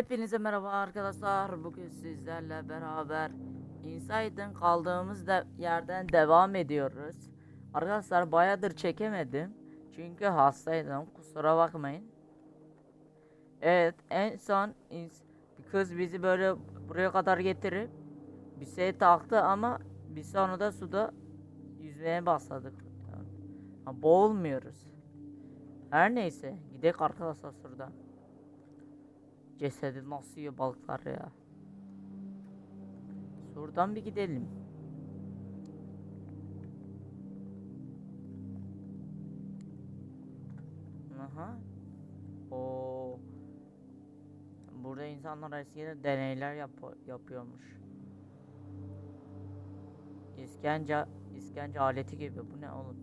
Hepinize merhaba arkadaşlar. Bugün sizlerle beraber Inside'ın kaldığımız de- yerden devam ediyoruz. Arkadaşlar bayağıdır çekemedim. Çünkü hastaydım. Kusura bakmayın. Evet en son bir kız bizi böyle buraya kadar getirip bir şey taktı ama biz sonra da suda yüzmeye başladık. Ha, boğulmuyoruz. Her neyse gidelim arkadaşlar şuradan. Cesedi nasıl yiyor balıklar ya. Şuradan bir gidelim. Aha. Oo. Burada insanlar eskiden deneyler yap yapıyormuş. İskence iskence aleti gibi. Bu ne oğlum?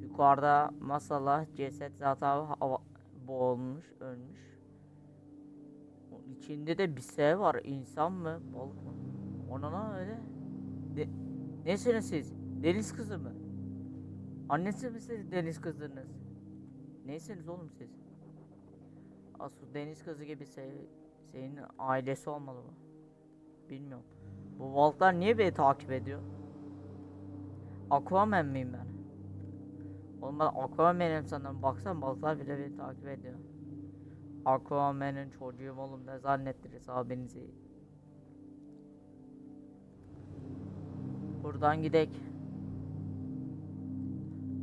Yukarıda masala ceset zaten hava boğulmuş, ölmüş. İçinde de bir şey var. İnsan mı? Balık mı? Ona lan öyle. De Nesiniz siz? Deniz kızı mı? Annesi misiniz deniz kızınız? Neysiniz oğlum siz? Asıl deniz kızı gibi şey, senin ailesi olmalı mı? Bilmiyorum. Bu balıklar niye beni takip ediyor? Aquaman miyim ben? Oğlum ben Aquaman'im sanırım. Baksana balıklar bile beni takip ediyor. Aquaman'ın çocuğum oğlum ne zannettiniz abinizi. Buradan gidek.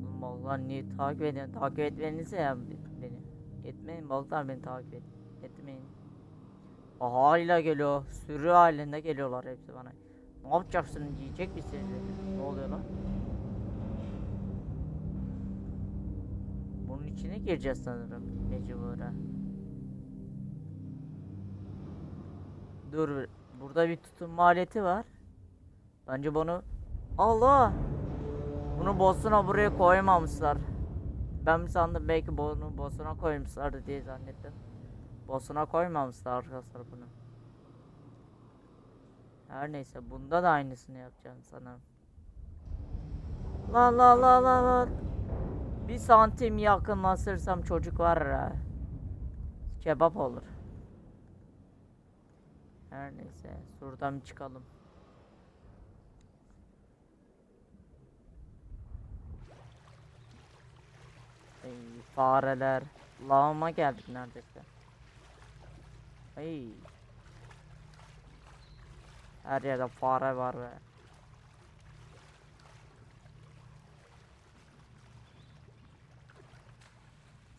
Oğlum balıklar niye takip ediyor? Takip etmenize ya be- beni. Etmeyin balıklar beni takip et. Etmeyin. Hala geliyor. Sürü halinde geliyorlar hepsi bana. Ne yapacaksın? Yiyecek beni? Ne oluyor lan? İçine gireceğiz sanırım mecburen. Dur burada bir tutunma aleti var. Bence bunu Allah bunu boss'una buraya koymamışlar. Ben sandım belki bunu boss'una koymuşlardı diye zannettim. Boss'una koymamışlar arkadaşlar bunu. Her neyse bunda da aynısını yapacağım sanırım. La la la la la. Bir santim yakınlaşırsam çocuk var ya. Kebap olur. Her neyse. Şuradan çıkalım. Ey fareler. Lağıma geldik neredeyse. Ey. Her yerde fare var be.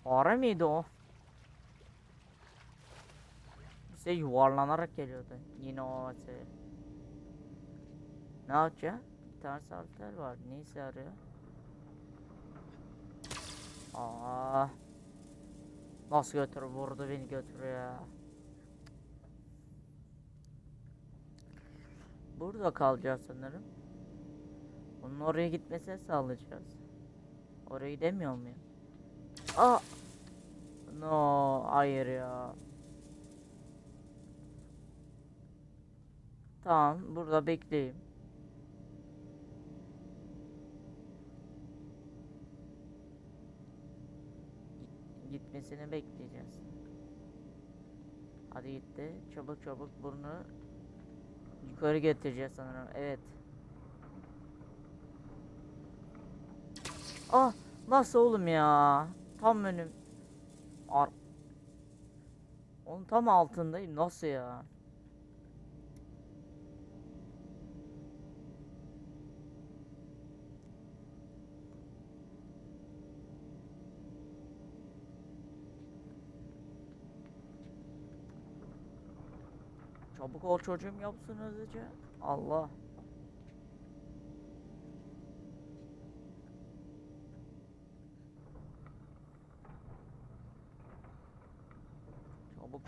Fare miydi o? Bize yuvarlanarak geliyordu. Yine o şey. Ne yapacak? Bir tane salter var. Ne işe yarıyor? Aa. Nasıl götür? Vurdu beni götürüyor. Burada kalacağız sanırım. Onun oraya gitmesini sağlayacağız. Oraya gidemiyor muyum? Aa! No, hayır ya. Tamam, burada bekleyeyim. Git- Gitmesini bekleyeceğiz. Hadi gitti. Çabuk çabuk bunu yukarı getireceğiz sanırım. Evet. Ah, nasıl oğlum ya? Tam önüm. Ar Onun tam altındayım. Nasıl ya? Çabuk ol çocuğum yapsın hızlıca. Allah.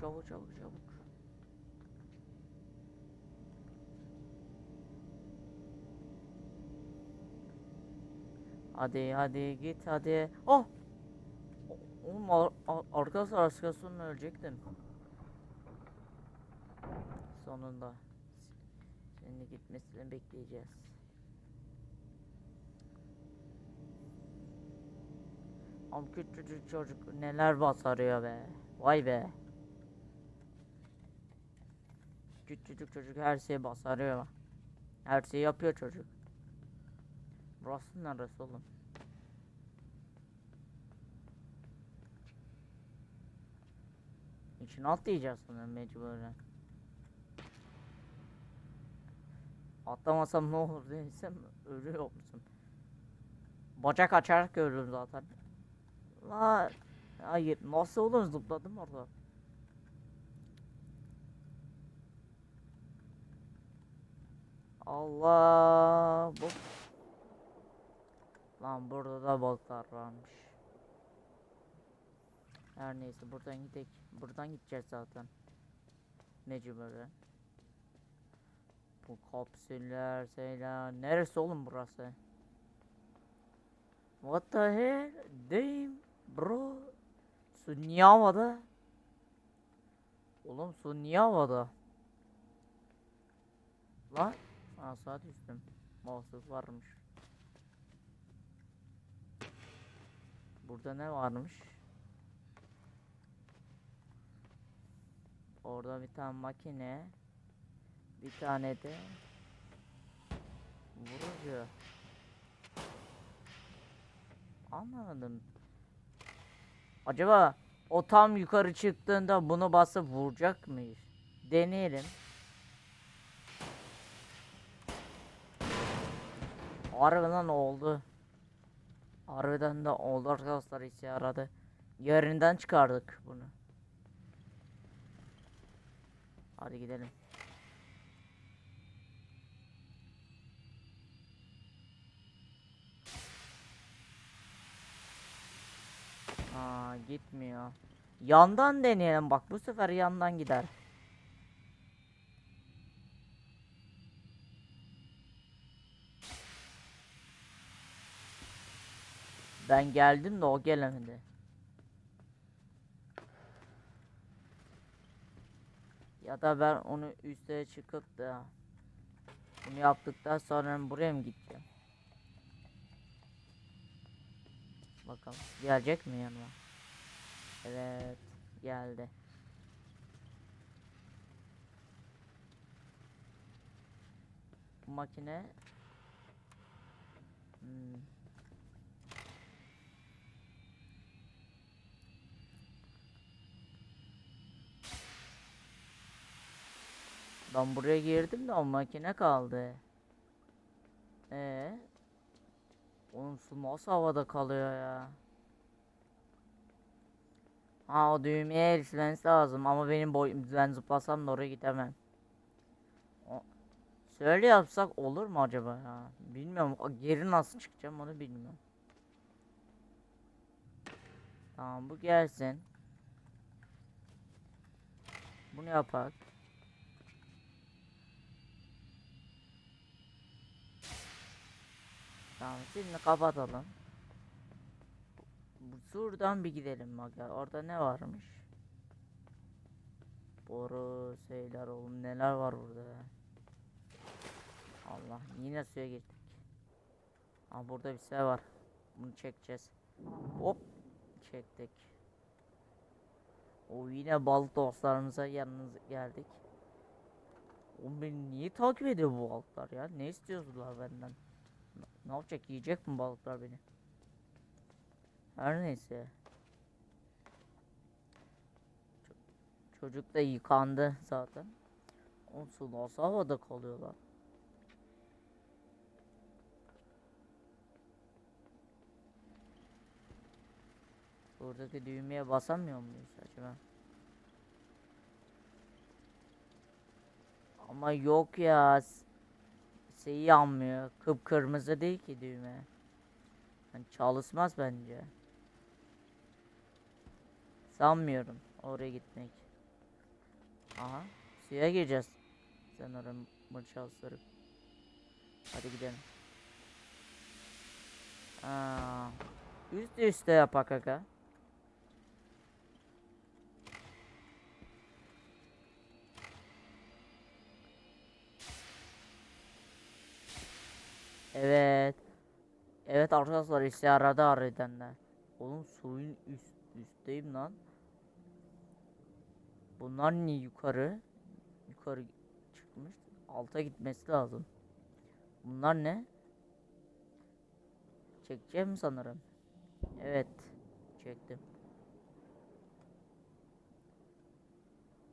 Çabuk çabuk çabuk. Hadi hadi git hadi. Oh! Oğlum ar ar arkadaşlar arkasından ölecektim. Sonunda. Şimdi gitmesini bekleyeceğiz. Am küçücük çocuk neler basarıyor be. Vay be. Küçücük çocuk her şeye basarıyor. Her şeyi yapıyor çocuk. Burası neresi oğlum? İçine atlayacağız sanırım mecburen. Atlamasam ne olur desem ölüyor musun? Bacak açarak ölürüm zaten. La hayır nasıl olur zıpladım orada. Allah bu. Lan burada da balıklar varmış. Her neyse buradan gidelim. Buradan gideceğiz zaten. Mecburen. Bu kapsüller şeyler. Neresi oğlum burası? What the hell? Damn bro. Su niye havada? Oğlum su niye havada? Lan. Aa saat üstüm. Mahsus varmış. Burada ne varmış? Orada bir tane makine. Bir tane de vurucu. Anlamadım. Acaba o tam yukarı çıktığında bunu basıp vuracak mıyız? Deneyelim. Harbiden oldu. Harbiden de oldu arkadaşlar işe yaradı. Yerinden çıkardık bunu. Hadi gidelim. Aa gitmiyor. Yandan deneyelim bak bu sefer yandan gider. Ben geldim de o gelemedi. Ya da ben onu üste çıkıp da bunu yaptıktan sonra buraya mı gideceğim? Bakalım gelecek mi yanıma? Evet geldi. Bu makine hmm. Ben buraya girdim de o makine kaldı. Ee, onun su nasıl havada kalıyor ya? Ha o düğmeye erişmesi lazım ama benim boyum ben zıplasam da oraya gidemem. Şöyle yapsak olur mu acaba ya? Bilmiyorum. Geri nasıl çıkacağım onu bilmiyorum. Tamam bu gelsin. Bunu yapak. Tamam şimdi kapatalım. Şuradan bir gidelim bak ya. Orada ne varmış? Boru şeyler oğlum neler var burada. Allah yine suya girdik. Aa burada bir şey var. Bunu çekeceğiz. Hop çektik. O yine balık dostlarımıza yanınız geldik. Oğlum beni niye takip ediyor bu balıklar ya? Ne istiyorlar benden? Ne yapacak? Yiyecek mi balıklar beni? Her neyse. Ço- Çocuk da yıkandı zaten. O su nasıl havada kalıyorlar? Buradaki düğmeye basamıyor muyuz acaba? Ama yok ya. Şeyi yanmıyor. Kıpkırmızı değil ki düğme. Yani çalışmaz bence. Sanmıyorum oraya gitmek. Aha suya gireceğiz. Sen oraya mı çalıştırıp. Hadi gidelim. Aa, üst üste yapak aga. Evet. Evet arkadaşlar yaradı harbiden de. Oğlum suyun üst üstteyim lan. Bunlar niye yukarı? Yukarı çıkmış. Alta gitmesi lazım. Bunlar ne? Çekeceğim sanırım. Evet. Çektim.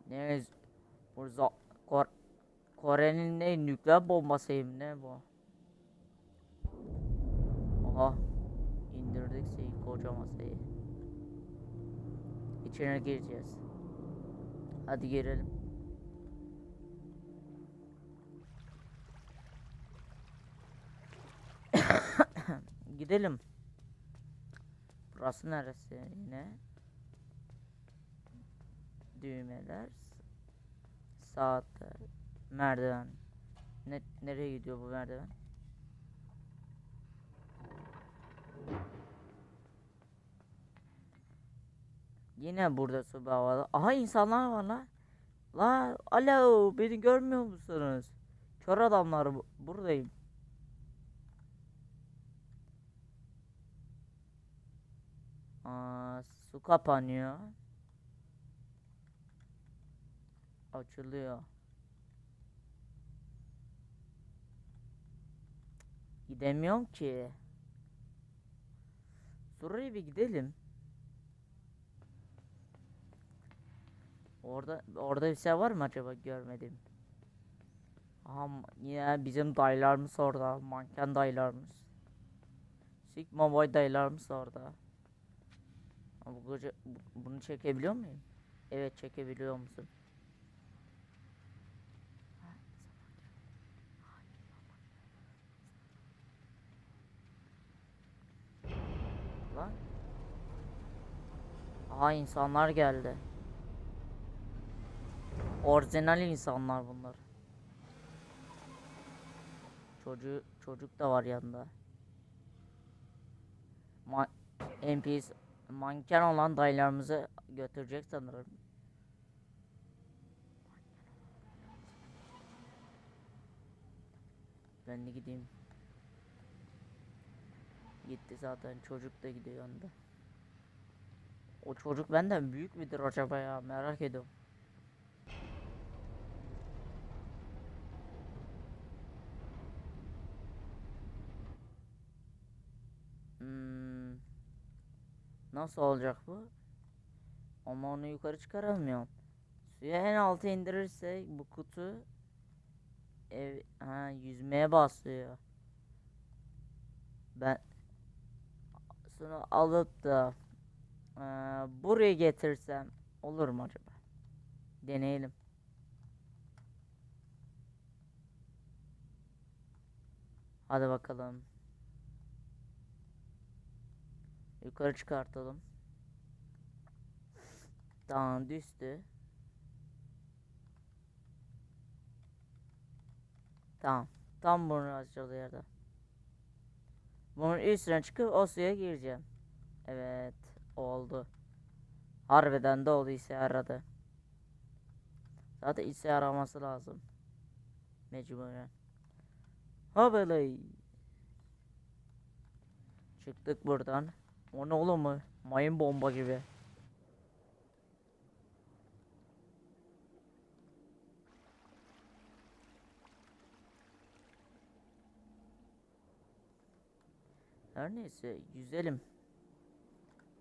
Ne? Burada Kor Kore'nin ne nükleer bombasıyım ne bu? Aha. indirdik şeyi koca masayı. İçine gireceğiz. Hadi girelim. Gidelim. Burası neresi yine? Düğmeler. Saatler. Merdiven. Ne, nereye gidiyor bu merdiven? Yine burada su havada. Aha insanlar var la. La alo beni görmüyor musunuz? Kör adamlar bu- buradayım. Aa, su kapanıyor. Açılıyor. Gidemiyorum ki. Şuraya bir gidelim. Orada orada bir şey var mı acaba görmedim. Aha yine bizim dayılarımız orada. Manken dayılarımız. Sigma Boy dayılarımız orada. Koca- bu- bunu çekebiliyor muyum? Evet çekebiliyor musun? Lan. Aha insanlar geldi. Orijinal insanlar bunlar. Çocuğu çocuk da var yanında. Ma NPS manken olan dayılarımızı götürecek sanırım. Ben de gideyim. Gitti zaten çocuk da gidiyor yanında. O çocuk benden büyük müdür acaba ya merak ediyorum. Hmm. Nasıl olacak bu? Ama onu yukarı çıkaramıyorum. Suya en alta indirirsek bu kutu ev ha yüzmeye basıyor. Ben şunu alıp da eee, buraya getirsem olur mu acaba? Deneyelim. Hadi bakalım. Yukarı çıkartalım. Tamam düştü. Tamam. Tam bunu açıldı yerde. Bunun üstüne çıkıp o suya gireceğim. Evet. Oldu. Harbiden de oldu işe yaradı. Zaten işe yaraması lazım. Mecburen. Haberley. Çıktık buradan. O ne oğlum mu? Mayın bomba gibi. Her neyse yüzelim.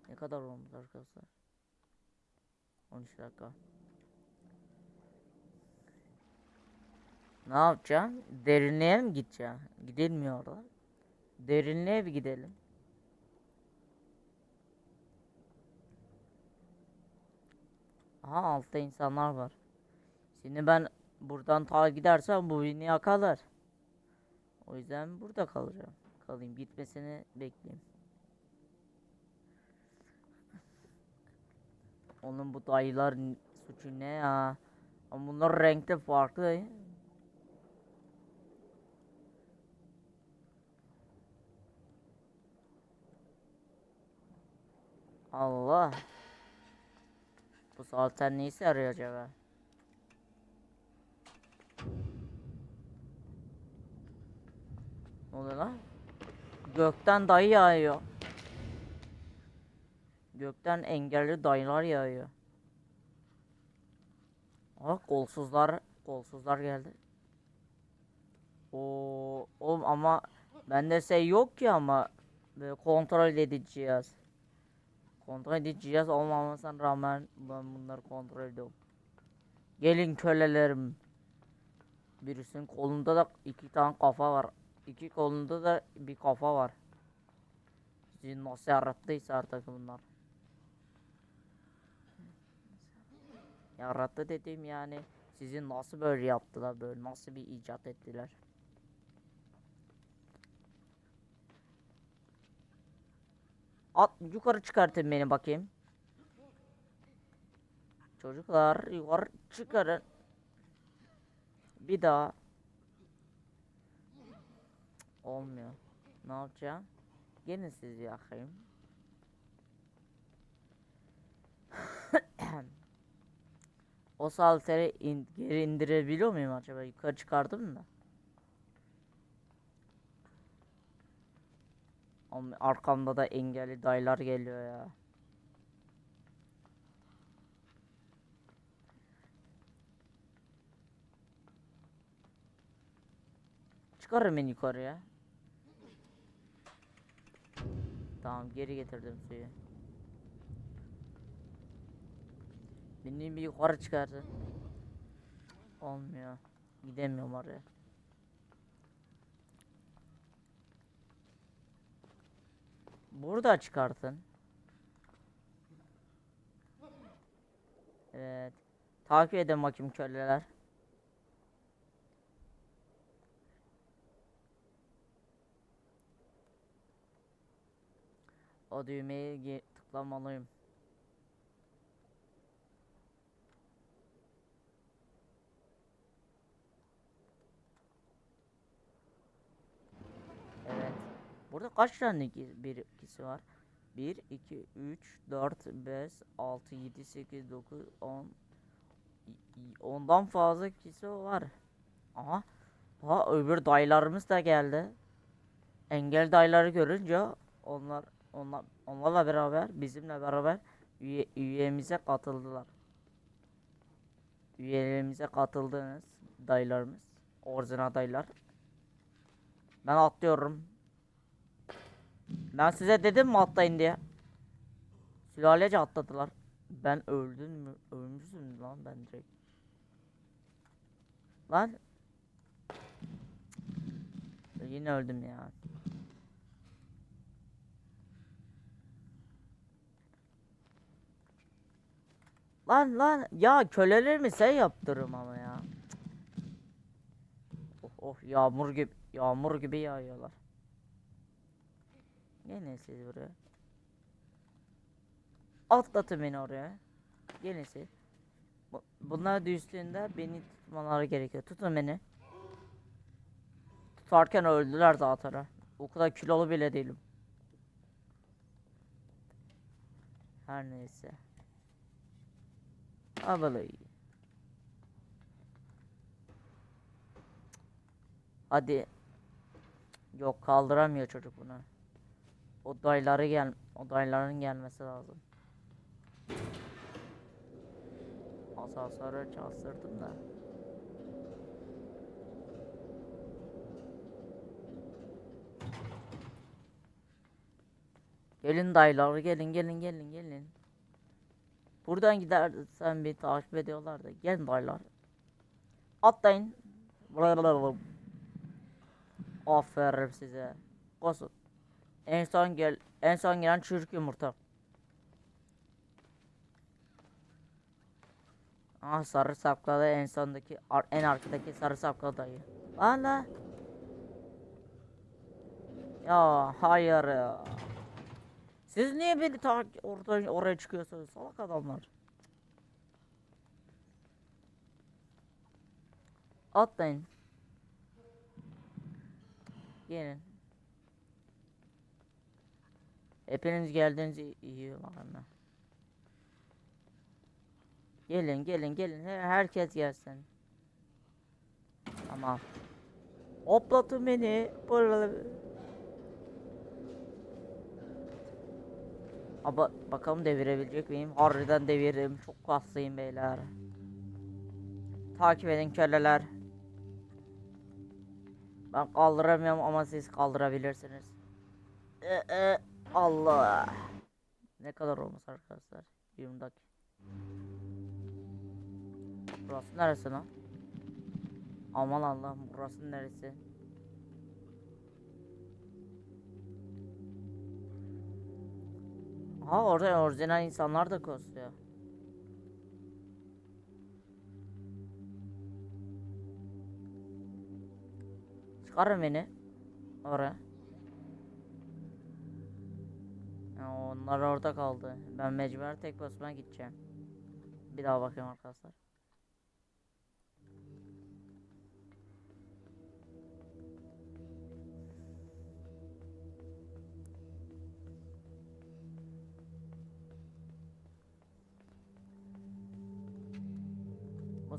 Ne kadar olmuş arkadaşlar? 13 dakika. Ne yapacağım? Derinliğe mi gideceğim? Gidilmiyor orada. Derinliğe bir gidelim. Aha altta insanlar var. Şimdi ben buradan ta gidersem bu beni yakalar. O yüzden burada kalacağım. Kalayım gitmesini bekleyeyim. Onun bu dayılar suçu ne ya? Ama bunlar renkte farklı. Allah. Bu zaten ne işe yarıyor acaba? Ne oluyor lan? Gökten dayı yağıyor. Gökten engelli dayılar yağıyor. Aa kolsuzlar kolsuzlar geldi. Oo, oğlum ama bende şey yok ki ama böyle kontrol edici cihaz. Kontrol edici cihaz olmamasına rağmen ben bunları kontrol ediyorum. Gelin kölelerim. Birisinin kolunda da iki tane kafa var. İki kolunda da bir kafa var. Sizi nasıl yarattıysa artık bunlar. Yarattı dediğim yani sizi nasıl böyle yaptılar böyle nasıl bir icat ettiler. At yukarı çıkartın beni bakayım. Çocuklar yukarı çıkarın. Bir daha. Olmuyor. Ne yapacağım? Gelin siz yakayım. o salteri in, geri indirebiliyor muyum acaba? Yukarı çıkardım da. Arkamda da engelli dayılar geliyor ya. Çıkarım beni yukarıya. Tamam geri getirdim suyu. Beni bir yukarı çıkardı. Olmuyor. Gidemiyorum oraya. Burada çıkartın. Evet. Takip edin bakayım köleler. O düğmeye tıklamalıyım. Evet. Burada kaç tane bir ikisi var? 1, 2, 3, 4, 5, 6, 7, 8, 9, 10. Ondan fazla kişi var. Aha. Ha öbür dayılarımız da geldi. Engel dayıları görünce onlar onlar onlarla beraber bizimle beraber üye, üyemize katıldılar. Üyelerimize katıldınız dayılarımız. Orijinal dayılar. Ben atlıyorum. Ben size dedim mi atlayın diye. Sülalece atladılar. Ben öldüm mü? Ölmüşüm lan ben direkt. Lan. Yine öldüm ya. Lan lan ya kölelerimi sen yaptırım ama ya. Oh, oh yağmur gibi yağmur gibi yağıyorlar. Gelin siz buraya. Atlatın beni oraya. Gelin siz. Bu- Bunlar düştüğünde beni tutmaları gerekiyor. Tutun beni. Tutarken öldüler zaten. O kadar kilolu bile değilim. Her neyse. Havalı. Hadi. Yok kaldıramıyor çocuk bunu. O dayıları gel, o dayıların gelmesi lazım. Asansörü çalıştırdım da. Gelin dayılar gelin gelin gelin gelin. Buradan gidersen bir takip ediyorlar da gelin dayılar. Atlayın. Aferin size. Kosun. En son gel en son gelen çürük yumurta. Ah sarı sakladı en sondaki ar- en arkadaki sarı sakladı dayı. Lan. Ya hayır ya. Siz niye beni ta orada oraya çıkıyorsunuz salak adamlar. Atlayın. Gelin. Hepiniz geldiniz iyi- ha. Gelin gelin gelin Her- herkes gelsin. Tamam. Hoplatın beni. Pırıl- Aba bakalım devirebilecek miyim? Harbiden deviririm. Çok kaslıyım beyler. takip edin köleler. Ben kaldıramıyorum ama siz kaldırabilirsiniz. Ee, e, Allah. Ne kadar olmuş arkadaşlar? 20 dakika. Burası neresi lan? Aman Allah'ım burası neresi? Ha orada orijinal insanlar da koşuyor. Çıkarın beni. Oraya. Ya onlar orada kaldı. Ben mecbur tek basma gideceğim. Bir daha bakayım arkadaşlar.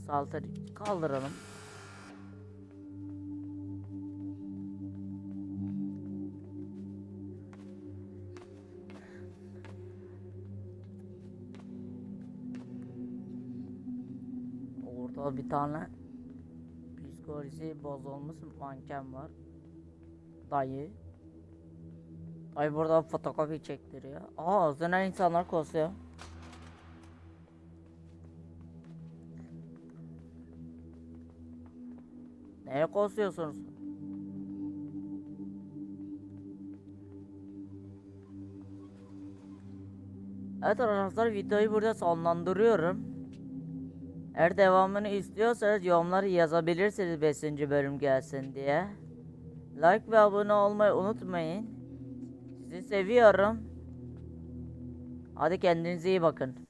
Saltı kaldıralım. Orada bir tane psikolojisi bozulmuş manken var. Dayı. Dayı burada fotokopi çektiriyor. Aa özlenen insanlar koşuyor. Neye koşuyorsunuz? Evet arkadaşlar videoyu burada sonlandırıyorum. Eğer devamını istiyorsanız yorumları yazabilirsiniz 5. bölüm gelsin diye. Like ve abone olmayı unutmayın. Sizi seviyorum. Hadi kendinize iyi bakın.